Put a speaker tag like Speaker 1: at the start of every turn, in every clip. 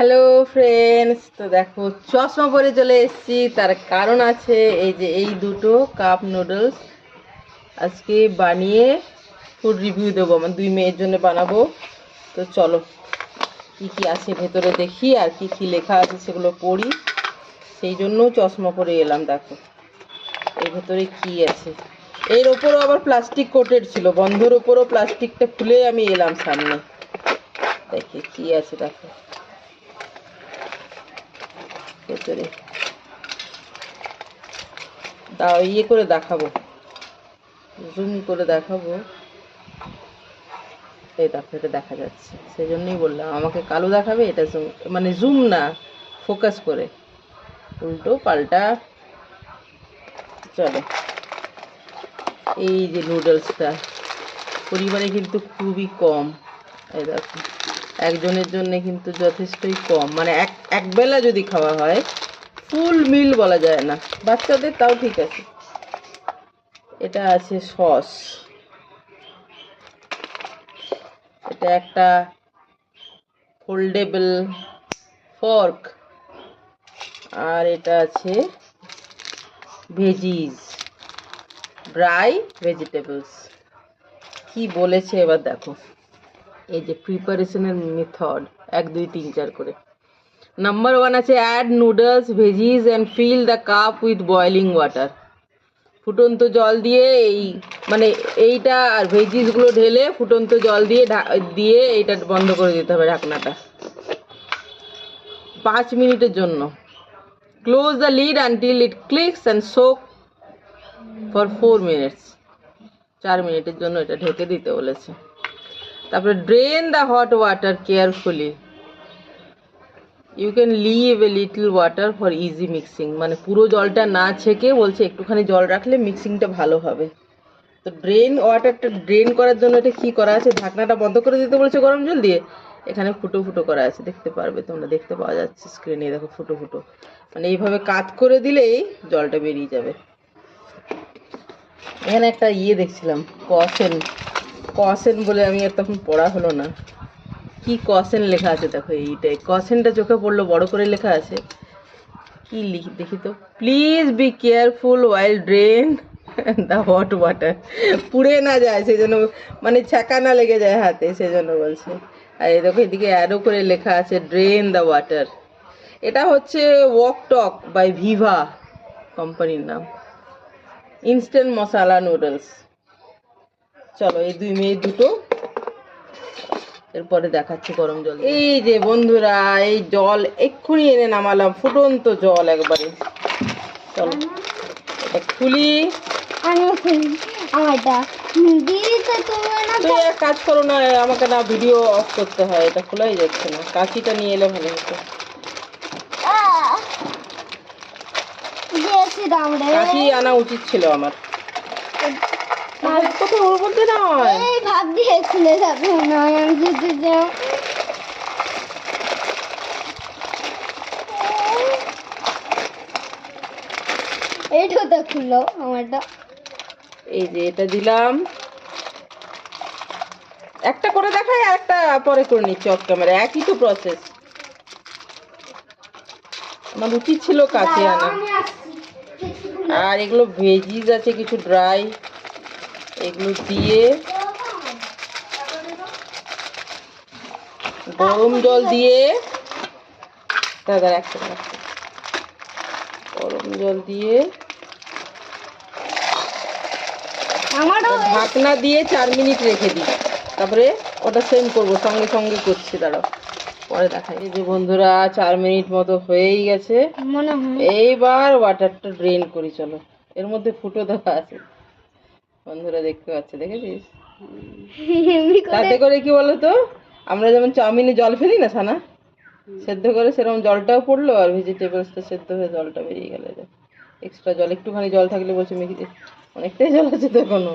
Speaker 1: Hello friends তো দেখো, চশমা পরে চলে এসেছি। তার কারণ আছে এই যে এই দুটো কাপ নুডলস আজকে বানিয়ে ফুড রিভিউ দেবো। আমার দুই মেয়ের জন্য বানাবো। তো চলো, কি কি আছে ভেতরে দেখি আর কি কি লেখা আছে সেগুলো পড়ি। সেই জন্য চশমা পরে এলাম, দেখো। এর ভেতরে কি আছে? এর ওপরও আবার প্লাস্টিক কোটেড ছিল। বন্ধের ওপরও প্লাস্টিকটা খুলে আমি এলাম সামনে। দেখি কি আছে, দেখো। ভেতরে। দাও ইয়ে করে দেখাবো। জুম করে দেখাবো। এই দেখো, এটা দেখা যাচ্ছে। সেই জন্যই বললাম, আমাকে কালো দেখাবে, এটা জুম মানে জুম না ফোকাস করে। উল্টো, পাল্টা। চলো। এই যে নুডলসটা পরিমাণে কিন্তু খুবই কম। এই দেখো। একজনের জন্য কিন্তু যথেষ্টই কম। মানে এক একবেলা যদি খাওয়া হয় ফুল মিল বলা যায় না। বাচ্চাদের তাও ঠিক আছে। এটা আছে সস এটা একটা ফোল্ডেবল ফর্ক আর এটা আছে ভেজিস ড্রাই ভেজিটেবলস কি বলেছে এবার দেখো। এই যে প্রিপারেশনের মেথড এক, দুই, তিন, চার করে। নাম্বার ওয়ান আছে add noodles veggies and fill the cup with boiling water ফুটন্ত জল দিয়ে এই মানে এইটা আর ভেজিসগুলো ঢেলে ফুটন্ত জল দিয়ে দিয়ে এইটা বন্ধ করে দিতে হবে ঢাকনাটা। পাঁচ মিনিটের জন্য। Close the lid until it clicks and soak for four minutes চার মিনিটের জন্য এটা ঢেকে দিতে বলেছে। তারপরে drain the hot water carefully you can leave a little water for easy mixing মানে পুরো জলটা না ছেঁকে বলছে একটুখানি জল রাখলে মিক্সিংটা ভালো হবে। তো ড্রেন ওয়াটারটা ড্রেন করার জন্য এটা কী করা আছে? ঢাকনাটা বন্ধ করে দিতে বলেছে গরম জল দিয়ে? এখানে ফুটো ফুটো করা আছে, দেখতে পারবে তোমরা, দেখতে পাওয়া যাচ্ছে স্ক্রিনে দেখো ফুটো ফুটো। মানে এইভাবে কাত করে দিলেই জলটা বেরিয়ে যাবে। এখানে একটা ইয়ে দেখছিলাম কসেন কসেন বলে আমি আর তখন পড়া হলো না। কি কসেন লেখা আছে দেখো এইটাই। কসেনটা চোখে পড়ল, বড় করে লেখা আছে। কি লিখি দেখি তো। Please be careful while drain the hot water পুড়ে না যায় সেই জন্য মানে ছ্যাঁকা না লেগে যায় হাতে সেই জন্য বলছে। আর এই দেখো এদিকে অ্যাডও করে লেখা আছে ড্রেন দ্য ওয়াটার এটা হচ্ছে ওয়াক টক বাই ভিভা কোম্পানির নাম। ইনস্ট্যান্ট মশালা নুডলস চলো এই দুই মেয়ে দুটো। এরপরে দেখাচ্ছি গরম জল। এই যে বন্ধুরা এই জল এক্ষুনি এনে নামালাম ফুটন্ত জল একবারে। চলো এটা খুলি তুই এক কাজ করো না আমাকে না ভিডিও অফ করতে হয় এটা খোলাই যাচ্ছে না। কাঁচিটা নিয়ে এলে ভালো হতো। কাঁচি আনা উচিত ছিল আমার। কথা ওর বলতে নয়।
Speaker 2: এই ভাব দিয়ে খুলে যাবে না আমি যদি যাও। এইটা তো খুললো আমারটা।
Speaker 1: এই যে এটা দিলাম। একটা করে দেখাই আর একটা পরে করে নিচ্ছি অফ ক্যামেরা একই তো প্রসেস আমার উচিত ছিল কাছে আনা। আর এগুলো ভেজিস আছে কিছু ড্রাই এগুলো দিয়ে গরম জল দিয়ে দাদা একটা। গরম জল দিয়ে ঢাকনা দিয়ে চার মিনিট রেখে দিই। তারপরে ওটা সেম করব সঙ্গে সঙ্গে করছি দাঁড়াও। পরে দেখাই। যে বন্ধুরা চার মিনিট মতো হয়েই গেছে।
Speaker 2: মনে
Speaker 1: এইবার ওয়াটারটা ড্রেন করি চলো। এর মধ্যে ফুটো দেওয়া আছে। বন্ধুরা দেখতে পাচ্ছে দেখেছিস? তাতে করে কি বলো তো আমরা যেমন চাউমিনে জল ফেলি না সানা? সেদ্ধ করে সেরকম জলটাও পড়ল আর ভেজিটেবলসটা সেদ্ধ হয়ে জলটা বেরিয়ে গেলে এক্সট্রা জল একটুখানি জল থাকলে বলছে মেখে অনেকটাই জল আছে তো এখনও।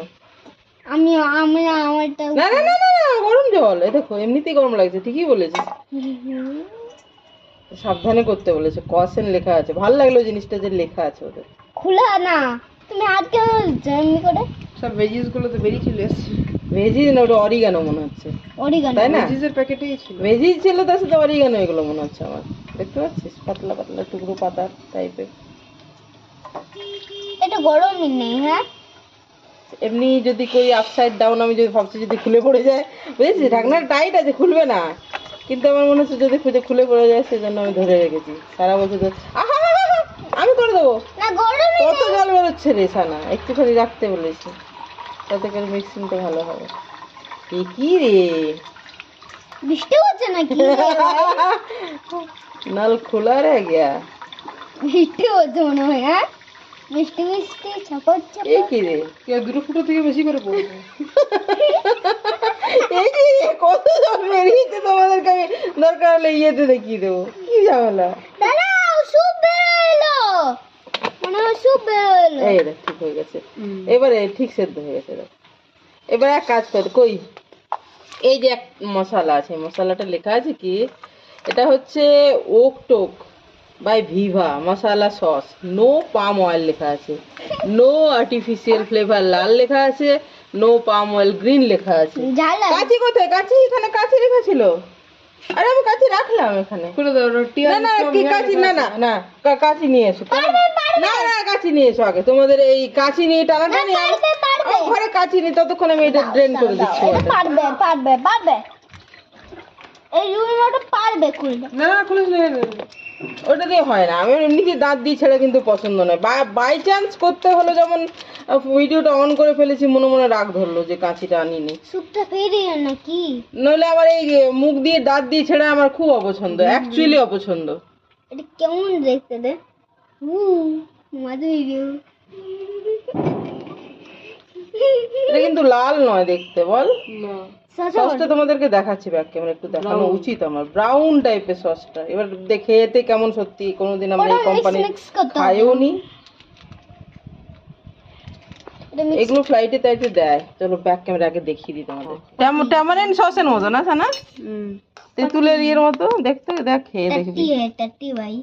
Speaker 2: আমি আমি আমারটা
Speaker 1: না না না না গরম জল এই দেখো এমনিতেই গরম লাগছে ঠিকই বলেছে সাবধানে করতে বলেছে কসেন লেখা আছে ভালো লাগল জিনিসটা যে লেখা আছে ওদের।
Speaker 2: খোলা না তুমি আজকে এমনি করে।
Speaker 3: সব ভেজিসগুলো তো বেরিয়ে চলে এসছে
Speaker 1: ভেজিস না ওটা অরিগানো মনে হচ্ছে।
Speaker 2: অরিগানো
Speaker 1: তাই না?
Speaker 3: ভেজিসের প্যাকেটেই ছিল।
Speaker 1: ভেজিস ছিল তার সাথে অরিগানো এগুলো মনে হচ্ছে আমার। দেখতে পাচ্ছিস? পাতলা পাতলা টুকরো পাতা টাইপের
Speaker 2: এটা গরমই নেই হ্যাঁ?
Speaker 1: এমনি যদি কই আপসাইড ডাউন আমি যদি ভাবছি যদি খুলে পড়ে যায়। বুঝেছিস? ঢাকনা টাইট আছে খুলবে না। কিন্তু আমার মনে হচ্ছে যদি খুঁজে খুলে পড়ে যায় সেজন্য আমি ধরে রেখেছি। সারা বছর ধরে আহা আমি করে দেবো। কত জল বেরোচ্ছে রে সানা। একটুখানি রাখতে বলেছি। তাতে করে মিক্সিংটা ভালো হবে। এ কি রে?
Speaker 2: বৃষ্টি হচ্ছে নাকি?
Speaker 1: নল খোলা রে গিয়া।
Speaker 2: বৃষ্টি হচ্ছে মনে হয় হ্যাঁ? মিষ্টি মিষ্টি ছাপট
Speaker 1: এ কি রে?
Speaker 3: কেউ দুটো ফুটো থেকে বেশি করে পড়বে
Speaker 1: এই কি রে কত জল বেরিয়েছে তোমাদেরকে আমি দরকার হলে ইয়েতে দেখিয়ে দেবো। কি ঝামেলা?
Speaker 2: দাঁড়াও সুপ বেরো এলো মনে হয় সুপ বেরো এলো
Speaker 1: এই দেখ ঠিক হয়ে গেছে। এবারে ঠিক সেদ্ধ হয়ে গেছে দেখ। এবার এক কাজ কর কই? এই যে এক মশলা আছে মশলাটা লেখা আছে কি? এটা হচ্ছে Wok Tok by Viva Masala sauce. No palm oil লেখা আছে। নো আর্টিফিশিয়াল ফ্লেভার লাল লেখা আছে। নো পাম অয়েল গ্রিন লেখা আছে। কাঁচি কোথায়? কাঁচি এখানে কাঁচি রেখা ছিল। আরে আমি কাঁচি রাখলাম এখানে।
Speaker 3: দাও রুটি
Speaker 1: না না কি কাঁচি? না না না কা- কাঁচি নিয়ে এসো না না কাঁচি নিয়ে এসো আগে। তোমাদের এই কাঁচি নিয়ে ঘরে কাঁচি নেই ততক্ষণ আমি এটা ড্রেন করে দিচ্ছি
Speaker 2: পারবে পারবে পারবে। এই পারবে খুলবে।
Speaker 3: না না খুলে
Speaker 1: ওটা দিয়ে হয় না। আমি এমনিতে দাঁত দিয়ে ছেড়ে কিন্তু পছন্দ নয়। বাই চান্স করতে হলো যেমন ভিডিওটা অন করে ফেলেছি মনে মনে রাগ ধরলো যে কাঁচিটা আনিনি
Speaker 2: সুপটা ফেরিয়ে নাকি?
Speaker 1: নইলে আমার এই মুখ দিয়ে দাঁত দিয়ে ছেড়ে আমার খুব অপছন্দ। অ্যাকচুয়ালি অপছন্দ।
Speaker 2: এটা কেমন দেখতে রে?
Speaker 1: এটা কিন্তু লাল নয় দেখতে বল। সসটা তোমাদেরকে দেখাচ্ছি ব্যাক ক্যামেরা একটু দেখানো উচিত আমার। ব্রাউন টাইপের সসটা এবার দেখে এতে কেমন সত্যি কোনোদিন আমরা এই কোম্পানি খাইও নি। এগুলো ফ্লাইটে তাইতে দেয়। চলো ব্যাক ক্যামেরা আগে দেখিয়ে দিই তোমাদের। ট্যামারিন সসের মতো না সানা? তেঁতুলের ইয়ের মতো? দেখতে দেখ খেয়ে দেখবি।
Speaker 2: ভাই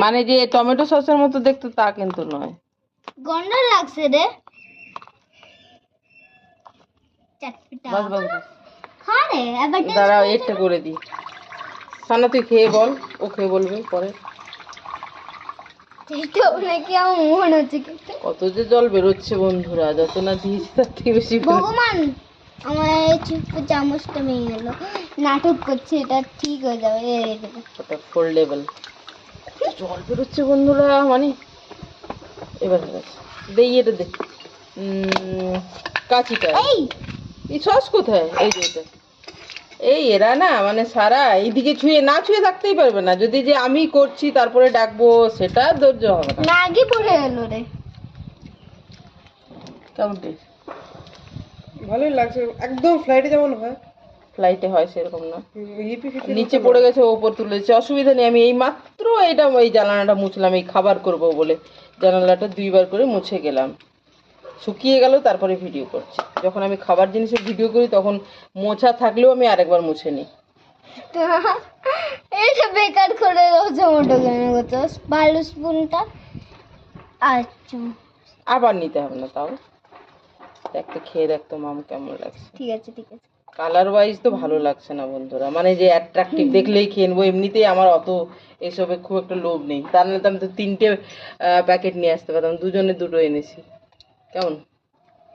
Speaker 1: মানে যে টমেটো সসের মতো দেখতে তা কিন্তু নয়।
Speaker 2: লাগছে রে।
Speaker 1: তুই খেয়ে বল ও খেয়ে বলবে পরে। কত যে জল বেরোচ্ছে বন্ধুরা যত না দিয়েছি তার থেকে বেশি
Speaker 2: ভগবান! আমার ছোট্ট চামচটা ভেঙে গেল। নাটক করছে এটা ঠিক হয়ে যাবে।
Speaker 1: জল বেরোচ্ছে বন্ধুরা মানে। এবার হয়ে গেছে দে। কাঁচিটা।
Speaker 2: এই!
Speaker 1: এই সস কোথায়? এই যে এটা। এই এরা না মানে সারা এইদিকে ছুঁয়ে না ছুঁয়ে থাকতেই পারবে না। যদি যে আমি করছি তারপরে ডাকবো সেটা ধৈর্য হবে না।
Speaker 2: ম্যাগি পড়ে এলো রে।
Speaker 1: কেমন?
Speaker 3: ভালোই লাগছে। একদম ফ্লাইটে যেমন হয়।
Speaker 1: ফ্লাইটে হয় সেরকম না। নিচে পড়ে গেছে ওপর তুলেছে। অসুবিধা নেই আমি এই মাত্র এটা এই জানালাটা মুছলাম এই খাবার করব বলে। জানালাটা দুইবার করে মুছে গেলাম। শুকিয়ে গেল তারপরে ভিডিও করছি। যখন আমি খাবার জিনিসের ভিডিও করি তখন মোছা থাকলেও আমি আরেকবার মুছে নিই।
Speaker 2: এটা বেকার করে জোম্যাটো কেন ভালো স্পুনটা আচ্ছা।
Speaker 1: আবার নিতে হবে না তাও। একটা খেয়ে দেখতো মাম কেমন লাগছে।
Speaker 2: ঠিক আছে ঠিক আছে।
Speaker 1: কালার ওয়াইজ তো ভালো লাগছে না বন্ধুরা। মানে যে অ্যাট্রাকটিভ দেখলেই খেয়ে নেব এমনিতেই আমার অত এসবে খুব একটা লোভ নেই। তার নাহলে তো আমি তো তিনটে প্যাকেট নিয়ে আসতে পারতাম দুজনে দুটো এনেছি। কেমন?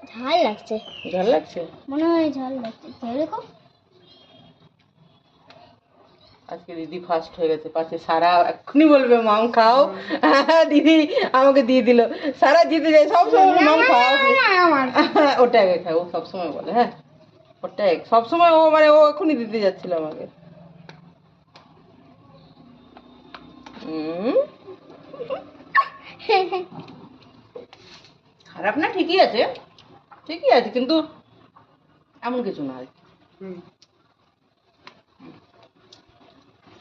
Speaker 2: ঝাল লাগছে।
Speaker 1: ঝাল লাগছে?
Speaker 2: মনে হয় ঝাল লাগছে। দেখো।
Speaker 1: আজকে দিদি ফার্স্ট হয়ে গেছে। পাশে সারা এক্ষুনি বলবে মাম খাও। দিদি আমাকে দিয়ে দিল। সারা জিতে যায় সবসময় মাম খাও। ওটা আগে খাও ও সবসময় বলে হ্যাঁ। ওটা এক- সবসময় ও মানে ও এখনই দিতে যাচ্ছিল আমাকে। হুম খারাপ না ঠিকই আছে। ঠিকই আছে কিন্তু এমন কিছু না আর কি।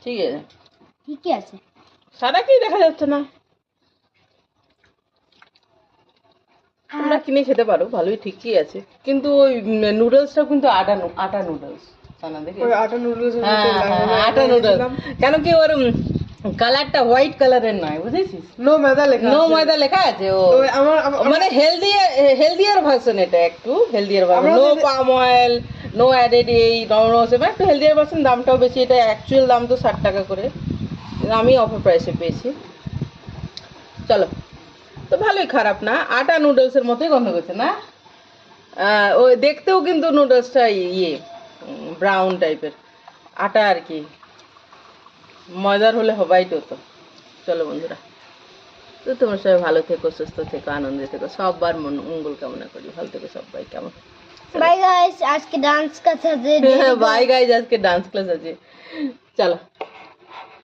Speaker 1: ঠিক আছে।
Speaker 2: ঠিকই আছে।
Speaker 1: সারা কি দেখা যাচ্ছে না? তোমরা কিনে খেতে পারো ভালোই ঠিকই আছে। কিন্তু ওই নুডলসটা কিন্তু আটা আটা নুডলস। সানা দেখে?
Speaker 3: ওই আটা নুডলস
Speaker 1: হ্যাঁ হ্যাঁ, আটা নুডলস কেন কি ওর কালারটা হোয়াইট কালারের নয় বুঝেছিস?
Speaker 3: নো মেদা লেখা
Speaker 1: নো ময়দা লেখা আছে ও। মানে হেলদি হেলদিয়ার ভার্সন এটা একটু healthier version no palm oil no added এই নো নো সেভেন একটু হেলদিয়ার ভার্সন দামটাও বেশি। এটা অ্যাকচুয়াল দাম তো ষাট টাকা করে। আমি অফার প্রাইসে পেয়েছি। চলো। তো ভালোই খারাপ না। আটা নুডলসের মতোই গন্ধ করছে, না? ওই দেখতেও কিন্তু নুডলসটা ইয়ে ব্রাউন টাইপের আটা আর কি। ময়দার হলে হবাইট হতো চলো বন্ধুরা। তো তোমার সবাই ভালো থেকো, সুস্থ থেকো, আনন্দে থেকো। সববার মন, মঙ্গল কামনা করি। ভালো থেকো সবাই। কেমন?
Speaker 2: বাই গাইস আজকে ডান্স का था
Speaker 1: বাই গাইজ আজকে ডান্স ক্লাস আছে চলো